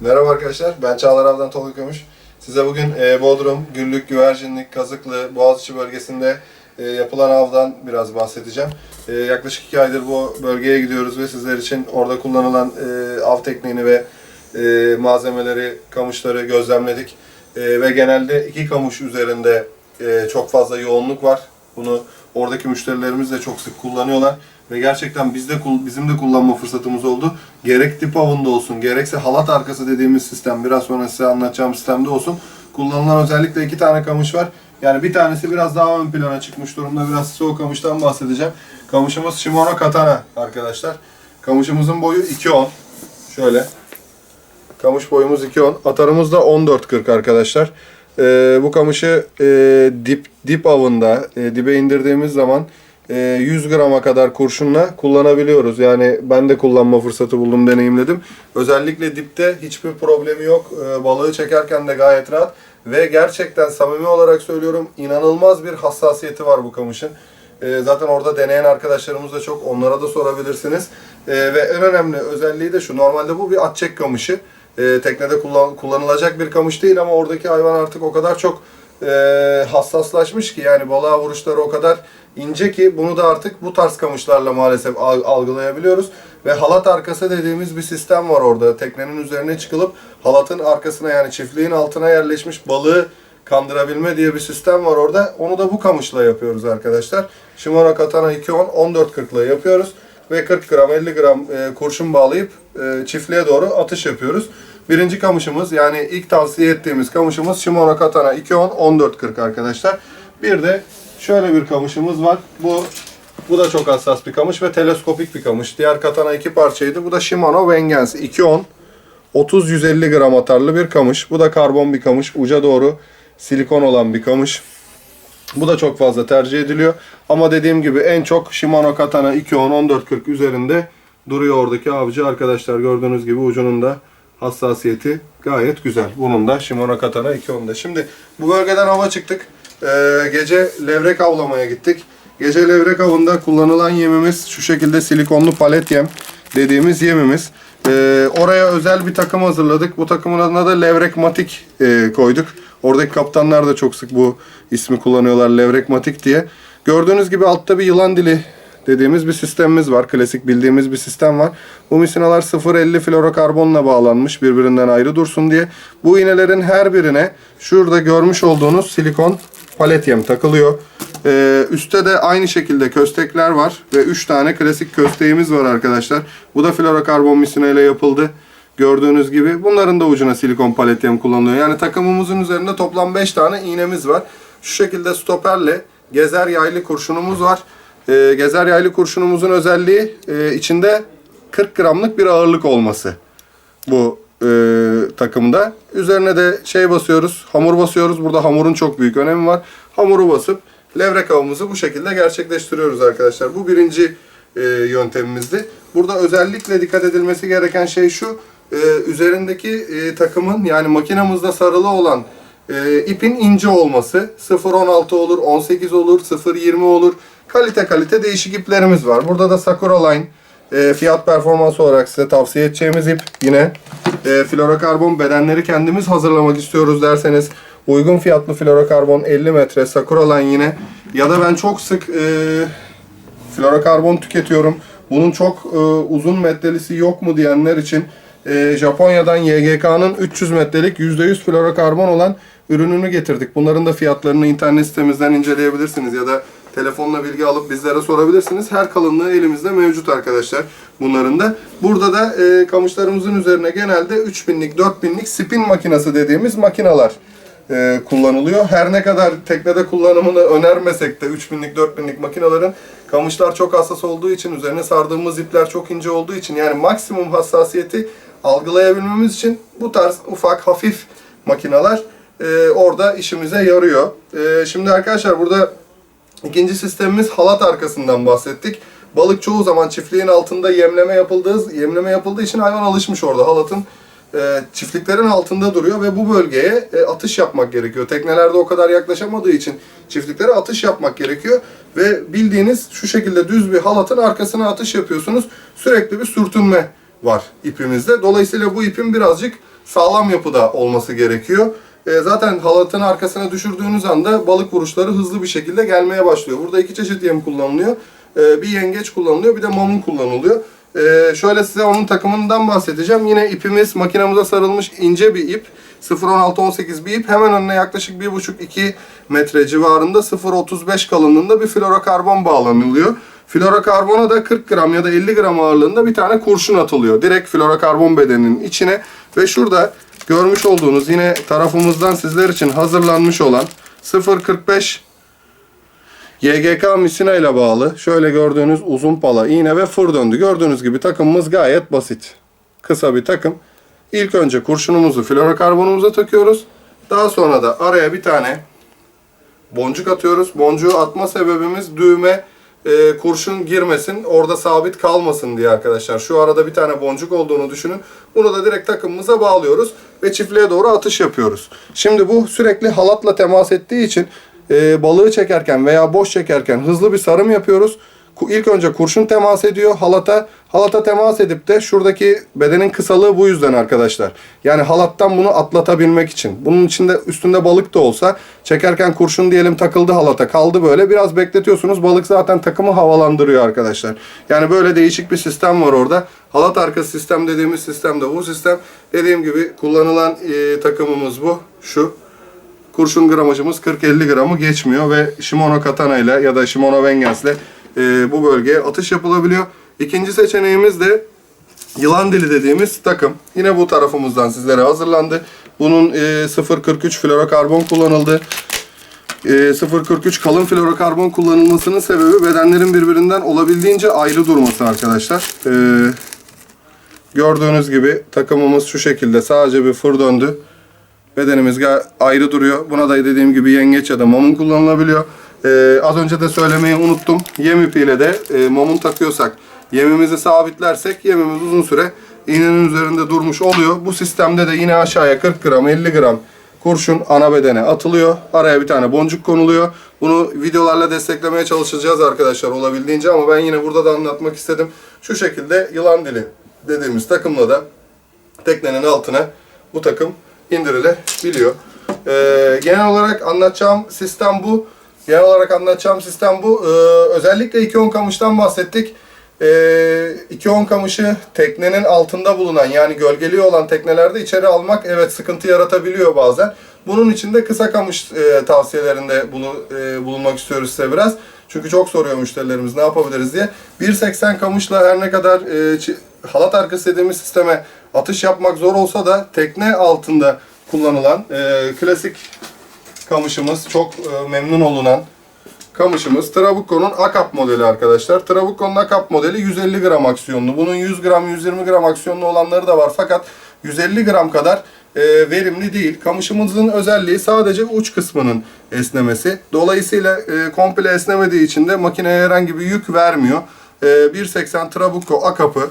Merhaba arkadaşlar, ben Çağlar Avdan Tolga Kömüş. Size bugün e, Bodrum, Güllük, Güvercinlik, Kazıklı, Boğaziçi bölgesinde e, yapılan avdan biraz bahsedeceğim. E, yaklaşık iki aydır bu bölgeye gidiyoruz ve sizler için orada kullanılan e, av tekniğini ve e, malzemeleri, kamışları gözlemledik. E, ve genelde iki kamış üzerinde e, çok fazla yoğunluk var. Bunu oradaki müşterilerimiz de çok sık kullanıyorlar ve gerçekten biz de bizim de kullanma fırsatımız oldu. Gerek dip avında olsun, gerekse halat arkası dediğimiz sistem, biraz sonra size anlatacağım sistemde olsun. Kullanılan özellikle iki tane kamış var. Yani bir tanesi biraz daha ön plana çıkmış durumda. Biraz size o kamıştan bahsedeceğim. Kamışımız Shimano Katana arkadaşlar. Kamışımızın boyu 2.10. Şöyle. Kamış boyumuz 2.10. Atarımız da 14.40 arkadaşlar. Ee, bu kamışı e, dip dip avında e, dibe indirdiğimiz zaman e, 100 grama kadar kurşunla kullanabiliyoruz. Yani ben de kullanma fırsatı buldum, deneyimledim. Özellikle dipte hiçbir problemi yok. E, balığı çekerken de gayet rahat. Ve gerçekten samimi olarak söylüyorum inanılmaz bir hassasiyeti var bu kamışın. E, zaten orada deneyen arkadaşlarımız da çok. Onlara da sorabilirsiniz. E, ve en önemli özelliği de şu. Normalde bu bir atçek kamışı. E, teknede kullan- kullanılacak bir kamış değil ama oradaki hayvan artık o kadar çok e, hassaslaşmış ki yani balığa vuruşları o kadar ince ki bunu da artık bu tarz kamışlarla maalesef al- algılayabiliyoruz. Ve halat arkası dediğimiz bir sistem var orada. Teknenin üzerine çıkılıp halatın arkasına yani çiftliğin altına yerleşmiş balığı kandırabilme diye bir sistem var orada. Onu da bu kamışla yapıyoruz arkadaşlar. Shimano Katana 210 14.40 ile yapıyoruz. Ve 40 gram 50 gram e, kurşun bağlayıp e, çiftliğe doğru atış yapıyoruz. Birinci kamışımız yani ilk tavsiye ettiğimiz kamışımız Shimano Katana 210 14.40 arkadaşlar. Bir de şöyle bir kamışımız var. Bu bu da çok hassas bir kamış ve teleskopik bir kamış. Diğer katana iki parçaydı. Bu da Shimano Vengeance 210 30-150 gram atarlı bir kamış. Bu da karbon bir kamış. Uca doğru silikon olan bir kamış. Bu da çok fazla tercih ediliyor. Ama dediğim gibi en çok Shimano Katana 210 1440 üzerinde duruyor oradaki avcı arkadaşlar. Gördüğünüz gibi ucunun da hassasiyeti gayet güzel. Bunun da Shimano Katana 210'da. Şimdi bu bölgeden hava çıktık. Ee, gece levrek avlamaya gittik. Gece levrek avında kullanılan yemimiz şu şekilde silikonlu palet yem dediğimiz yemimiz. Ee, oraya özel bir takım hazırladık. Bu takımın adına da Levrek Matik e, koyduk. Oradaki kaptanlar da çok sık bu ismi kullanıyorlar Levrek Matik diye. Gördüğünüz gibi altta bir yılan dili dediğimiz bir sistemimiz var. Klasik bildiğimiz bir sistem var. Bu misinalar 0.50 florokarbonla bağlanmış birbirinden ayrı dursun diye. Bu iğnelerin her birine şurada görmüş olduğunuz silikon palet yem takılıyor. Ee, üstte de aynı şekilde köstekler var ve 3 tane klasik kösteğimiz var arkadaşlar. Bu da florokarbon misina yapıldı. Gördüğünüz gibi bunların da ucuna silikon palet yem kullanılıyor. Yani takımımızın üzerinde toplam 5 tane iğnemiz var. Şu şekilde stoperle gezer yaylı kurşunumuz var. Ee, gezer yaylı kurşunumuzun özelliği e, içinde 40 gramlık bir ağırlık olması bu e, takımda. Üzerine de şey basıyoruz, hamur basıyoruz. Burada hamurun çok büyük önemi var. Hamuru basıp levrek avımızı bu şekilde gerçekleştiriyoruz arkadaşlar. Bu birinci e, yöntemimizdi. Burada özellikle dikkat edilmesi gereken şey şu. e, üzerindeki e, takımın yani makinamızda sarılı olan e, ipin ince olması. 0.16 olur, 18 olur, 0.20 olur. Kalite kalite değişik iplerimiz var. Burada da Sakura Line e, fiyat performans olarak size tavsiye edeceğimiz ip yine e, florokarbon bedenleri kendimiz hazırlamak istiyoruz derseniz uygun fiyatlı florokarbon 50 metre Sakura Line yine ya da ben çok sık e, florokarbon tüketiyorum. Bunun çok e, uzun metre'lisi yok mu diyenler için e, Japonya'dan YGK'nın 300 metrelik %100 florokarbon olan ürününü getirdik. Bunların da fiyatlarını internet sitemizden inceleyebilirsiniz ya da telefonla bilgi alıp bizlere sorabilirsiniz. Her kalınlığı elimizde mevcut arkadaşlar bunların da. Burada da e, kamışlarımızın üzerine genelde 3000'lik 4000'lik spin makinesi dediğimiz makineler e, kullanılıyor. Her ne kadar teknede kullanımını önermesek de 3000'lik 4000'lik makinelerin kamışlar çok hassas olduğu için üzerine sardığımız ipler çok ince olduğu için yani maksimum hassasiyeti algılayabilmemiz için bu tarz ufak hafif makineler e, orada işimize yarıyor. E, şimdi arkadaşlar burada ikinci sistemimiz halat arkasından bahsettik. Balık çoğu zaman çiftliğin altında yemleme yapıldığı yemleme yapıldığı için hayvan alışmış orada halatın e, çiftliklerin altında duruyor ve bu bölgeye e, atış yapmak gerekiyor. Teknelerde o kadar yaklaşamadığı için çiftliklere atış yapmak gerekiyor ve bildiğiniz şu şekilde düz bir halatın arkasına atış yapıyorsunuz. Sürekli bir sürtünme var ipimizde. Dolayısıyla bu ipin birazcık sağlam yapıda olması gerekiyor. E, zaten halatın arkasına düşürdüğünüz anda balık vuruşları hızlı bir şekilde gelmeye başlıyor. Burada iki çeşit yem kullanılıyor. E, bir yengeç kullanılıyor bir de mamun kullanılıyor. E, şöyle size onun takımından bahsedeceğim. Yine ipimiz makinamıza sarılmış ince bir ip. 0.16-18 bir ip. Hemen önüne yaklaşık 1.5-2 metre civarında 0.35 kalınlığında bir florokarbon bağlanılıyor. Florokarbona da 40 gram ya da 50 gram ağırlığında bir tane kurşun atılıyor. Direkt florokarbon bedeninin içine ve şurada görmüş olduğunuz yine tarafımızdan sizler için hazırlanmış olan 0.45 YGK misina ile bağlı şöyle gördüğünüz uzun pala, iğne ve fır döndü. Gördüğünüz gibi takımımız gayet basit. Kısa bir takım. İlk önce kurşunumuzu florokarbonumuza takıyoruz. Daha sonra da araya bir tane boncuk atıyoruz. Boncuğu atma sebebimiz düğme e, kurşun girmesin, orada sabit kalmasın diye arkadaşlar. Şu arada bir tane boncuk olduğunu düşünün. Bunu da direkt takımımıza bağlıyoruz ve çiftliğe doğru atış yapıyoruz. Şimdi bu sürekli halatla temas ettiği için e, balığı çekerken veya boş çekerken hızlı bir sarım yapıyoruz. İlk önce kurşun temas ediyor halata. Halata temas edip de şuradaki bedenin kısalığı bu yüzden arkadaşlar. Yani halattan bunu atlatabilmek için. Bunun içinde üstünde balık da olsa çekerken kurşun diyelim takıldı halata kaldı böyle. Biraz bekletiyorsunuz balık zaten takımı havalandırıyor arkadaşlar. Yani böyle değişik bir sistem var orada. Halat arkası sistem dediğimiz sistem de bu sistem. Dediğim gibi kullanılan e, takımımız bu. Şu kurşun gramajımız 40-50 gramı geçmiyor ve Shimano Katana ile ya da Shimano Vengeance ile e, bu bölgeye atış yapılabiliyor. İkinci seçeneğimiz de yılan dili dediğimiz takım. Yine bu tarafımızdan sizlere hazırlandı. Bunun e, 0.43 florokarbon kullanıldı. E, 0.43 kalın florokarbon kullanılmasının sebebi bedenlerin birbirinden olabildiğince ayrı durması arkadaşlar. E, gördüğünüz gibi takımımız şu şekilde sadece bir fır döndü. Bedenimiz ayrı duruyor. Buna da dediğim gibi yengeç ya da mamun kullanılabiliyor. Ee, az önce de söylemeyi unuttum. Yem ipiyle de e, mamun takıyorsak, yemimizi sabitlersek yemimiz uzun süre iğnenin üzerinde durmuş oluyor. Bu sistemde de yine aşağıya 40 gram, 50 gram kurşun ana bedene atılıyor. Araya bir tane boncuk konuluyor. Bunu videolarla desteklemeye çalışacağız arkadaşlar olabildiğince ama ben yine burada da anlatmak istedim. Şu şekilde yılan dili dediğimiz takımla da teknenin altına bu takım indirilebiliyor. Ee, genel olarak anlatacağım sistem bu. Genel olarak anlatacağım sistem bu. Ee, özellikle 210 kamıştan bahsettik. Ee, 210 kamışı teknenin altında bulunan yani gölgeli olan teknelerde içeri almak evet sıkıntı yaratabiliyor bazen. Bunun için de kısa kamış e, tavsiyelerinde bunu e, bulunmak istiyoruz size biraz. Çünkü çok soruyor müşterilerimiz ne yapabiliriz diye. 1.80 kamışla her ne kadar e, halat arkası dediğimiz sisteme atış yapmak zor olsa da tekne altında kullanılan e, klasik kamışımız çok e, memnun olunan kamışımız Trabucco'nun Akap modeli arkadaşlar. Trabucco'nun Akap modeli 150 gram aksiyonlu. Bunun 100 gram 120 gram aksiyonlu olanları da var fakat 150 gram kadar e, verimli değil. Kamışımızın özelliği sadece uç kısmının esnemesi. Dolayısıyla e, komple esnemediği için de makineye herhangi bir yük vermiyor. E, 1.80 Trabucco Akap'ı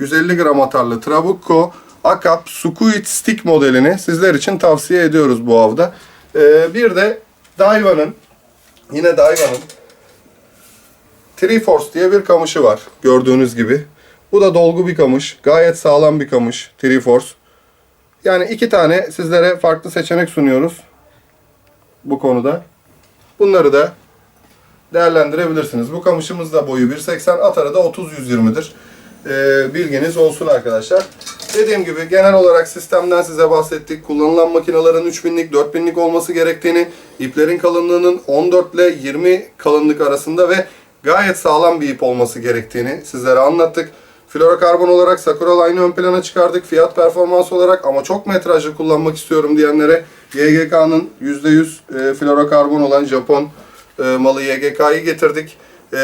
150 gram atarlı Trabucco Akap Squid Stick modelini sizler için tavsiye ediyoruz bu avda. E, bir de Daiwa'nın Yine Daiwa'nın Triforce diye bir kamışı var. Gördüğünüz gibi. Bu da dolgu bir kamış. Gayet sağlam bir kamış. Triforce. Yani iki tane sizlere farklı seçenek sunuyoruz. Bu konuda. Bunları da değerlendirebilirsiniz. Bu kamışımız da boyu 1.80, atarı da 30-120'dir. Ee, bilginiz olsun arkadaşlar. Dediğim gibi genel olarak sistemden size bahsettik. Kullanılan makinelerin 3000'lik 4000'lik olması gerektiğini, iplerin kalınlığının 14 ile 20 kalınlık arasında ve gayet sağlam bir ip olması gerektiğini sizlere anlattık. Florokarbon olarak Sakura Line'ı ön plana çıkardık. Fiyat performans olarak ama çok metrajlı kullanmak istiyorum diyenlere YGK'nın %100 e, florokarbon olan Japon e, malı YGK'yı getirdik. E,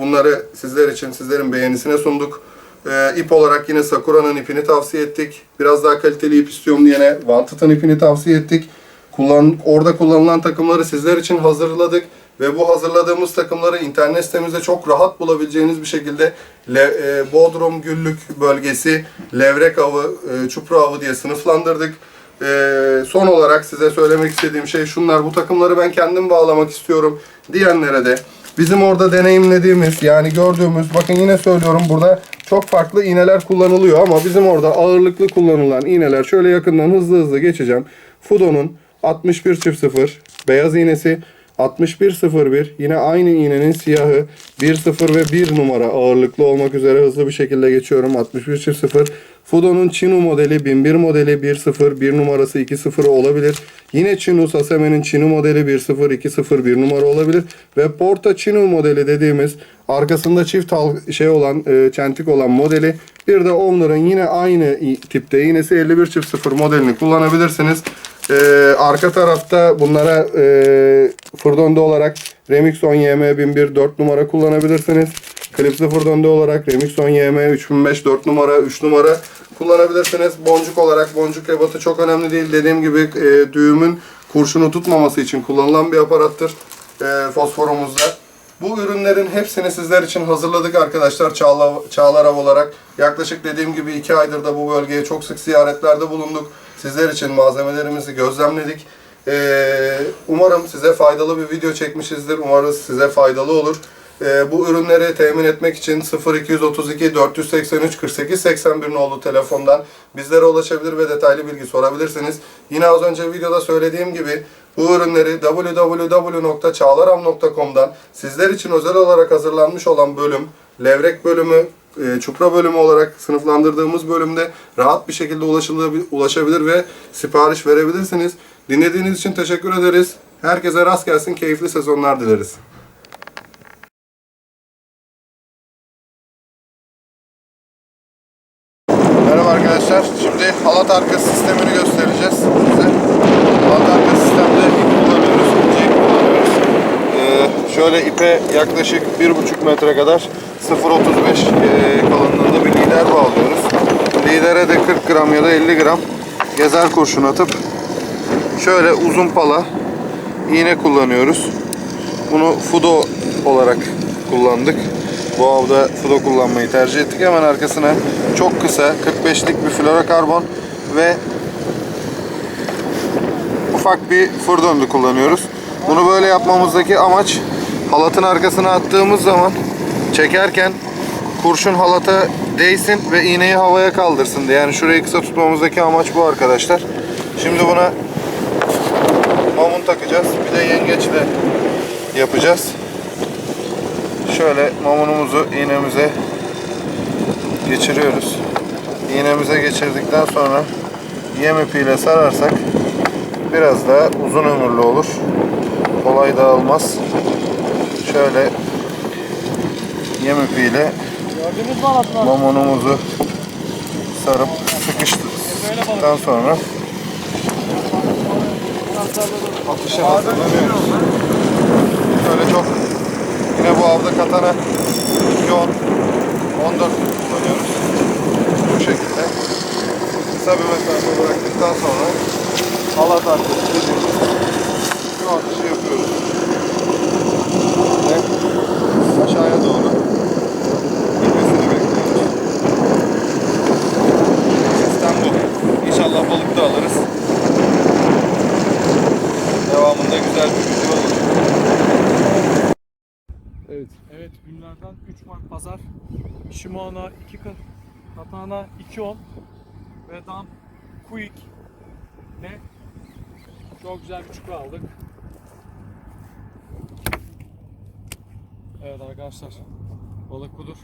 bunları sizler için, sizlerin beğenisine sunduk. E, ip olarak yine Sakura'nın ipini tavsiye ettik. Biraz daha kaliteli ip istiyorum diyene Wanted'ın ipini tavsiye ettik. Kullan, orada kullanılan takımları sizler için hazırladık. Ve bu hazırladığımız takımları internet sitemizde çok rahat bulabileceğiniz bir şekilde Le, e, Bodrum Güllük bölgesi, Levrek avı, e, Çupra avı diye sınıflandırdık. E, son olarak size söylemek istediğim şey şunlar. Bu takımları ben kendim bağlamak istiyorum diyenlere de bizim orada deneyimlediğimiz yani gördüğümüz bakın yine söylüyorum burada çok farklı iğneler kullanılıyor ama bizim orada ağırlıklı kullanılan iğneler şöyle yakından hızlı hızlı geçeceğim. Fudo'nun 61.0 beyaz iğnesi 6101 yine aynı iğnenin siyahı 10 ve 1 numara ağırlıklı olmak üzere hızlı bir şekilde geçiyorum 61 Fudo'nun Chinu modeli 1001 modeli 10 1 numarası 20 olabilir. Yine Chinu Saseme'nin Chinu modeli 10 20 1 numara olabilir ve Porta Chinu modeli dediğimiz arkasında çift şey olan e, çentik olan modeli bir de Omner'ın yine aynı tipte iğnesi 51 0 modelini kullanabilirsiniz. Ee, arka tarafta bunlara e, fırdonda olarak Remixon YM 1001 4 numara kullanabilirsiniz. Klipsli fırdonda olarak Remixon YM 3005 4 numara 3 numara kullanabilirsiniz. Boncuk olarak boncuk ebatı çok önemli değil. Dediğim gibi e, düğümün kurşunu tutmaması için kullanılan bir aparattır e, fosforumuzda. Bu ürünlerin hepsini sizler için hazırladık arkadaşlar Çağla, Çağlar Av olarak. Yaklaşık dediğim gibi 2 aydır da bu bölgeye çok sık ziyaretlerde bulunduk. Sizler için malzemelerimizi gözlemledik. Ee, umarım size faydalı bir video çekmişizdir. Umarız size faydalı olur. Ee, bu ürünleri temin etmek için 0232 483 48 81 nolu telefondan bizlere ulaşabilir ve detaylı bilgi sorabilirsiniz. Yine az önce videoda söylediğim gibi bu ürünleri www.çağlaram.com'dan sizler için özel olarak hazırlanmış olan bölüm, levrek bölümü, e, çupra bölümü olarak sınıflandırdığımız bölümde rahat bir şekilde ulaşabilir ve sipariş verebilirsiniz. Dinlediğiniz için teşekkür ederiz. Herkese rast gelsin, keyifli sezonlar dileriz. Halat arka sistemini göstereceğiz size. Halat arka sistemde ip kullanıyoruz, ip kullanıyoruz. Ee, şöyle ipe yaklaşık 1,5 metre kadar 0.35 e, kalınlığında bir lider bağlıyoruz. Lidere de 40 gram ya da 50 gram gezer kurşun atıp şöyle uzun pala iğne kullanıyoruz. Bunu Fudo olarak kullandık. Bu avda Fudo kullanmayı tercih ettik. Hemen arkasına çok kısa 45'lik bir florokarbon ve ufak bir fır döndü kullanıyoruz. Bunu böyle yapmamızdaki amaç halatın arkasına attığımız zaman çekerken kurşun halata değsin ve iğneyi havaya kaldırsın diye. Yani şurayı kısa tutmamızdaki amaç bu arkadaşlar. Şimdi buna mamun takacağız. Bir de yengeçle yapacağız. Şöyle mamunumuzu iğnemize geçiriyoruz. İğnemize geçirdikten sonra yem ipiyle sararsak biraz daha uzun ömürlü olur. Kolay dağılmaz. Şöyle yem ipiyle mamunumuzu sarıp sıkıştıktan sonra atışa hazırlanıyoruz. Şöyle çok yine bu avda katana 2 10 14 kullanıyoruz. Bu şekilde kısa bir mesafe bıraktıktan sonra halat arkası dediğimiz şu atışı yapıyoruz. Ve aşağıya doğru gitmesini bekliyoruz. Sistem bu. İnşallah balık da alırız. Devamında güzel bir video olur. Evet. Günlerden 3 Mart Pazar. Shimano 2 ka- Katana 210 ve Dam Quick ne? Çok güzel bir çukur aldık. Evet arkadaşlar balık budur.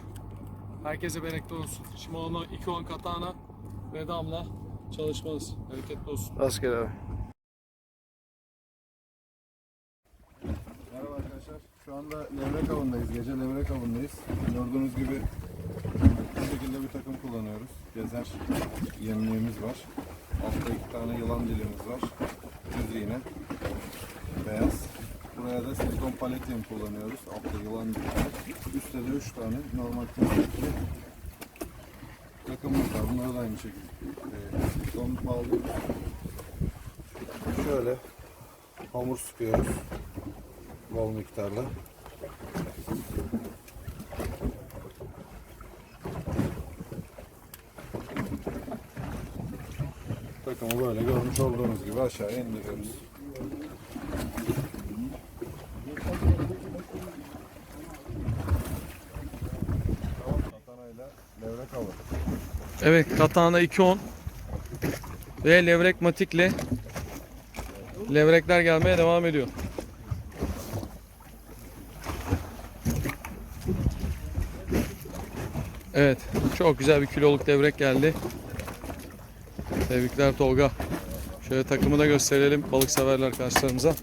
Herkese bereketli olsun. Shimano 210 Katana ve Dam'la çalışmanız. Bereketli olsun. Rastgele abi. Merhaba arkadaşlar. Şu anda levrek avındayız. Gece levrek avındayız. Gördüğünüz gibi bu şekilde bir takım kullanıyoruz. Gezer yemliğimiz var. Altta iki tane yılan dilimiz var. Düz. Beyaz. Buraya da silikon palet yem kullanıyoruz. Altta yılan dili. Üstte de üç tane normal plastikli takımımız var. Bunları da aynı şekilde e, silikon bağlıyoruz. Şöyle hamur sıkıyoruz bol miktarda. Takımı böyle görmüş olduğunuz gibi aşağıya indiriyoruz. Evet katana 2.10 ve levrek matikle levrekler gelmeye devam ediyor. Evet çok güzel bir kiloluk levrek geldi. Tebrikler Tolga. Şöyle takımı da gösterelim balık severler arkadaşlarımıza.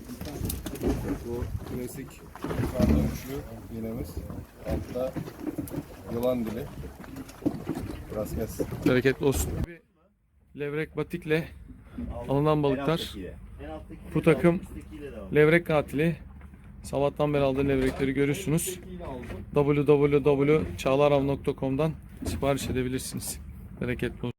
Bu klasik kardan uçlu iğnemiz. Altta yılan dili. Biraz kes. Bereketli olsun. Levrek batikle alınan balıklar. Bu takım levrek katili. Sabahtan beri aldığım levrekleri görüyorsunuz. www.çağlarav.com'dan sipariş edebilirsiniz. Bereketli olsun.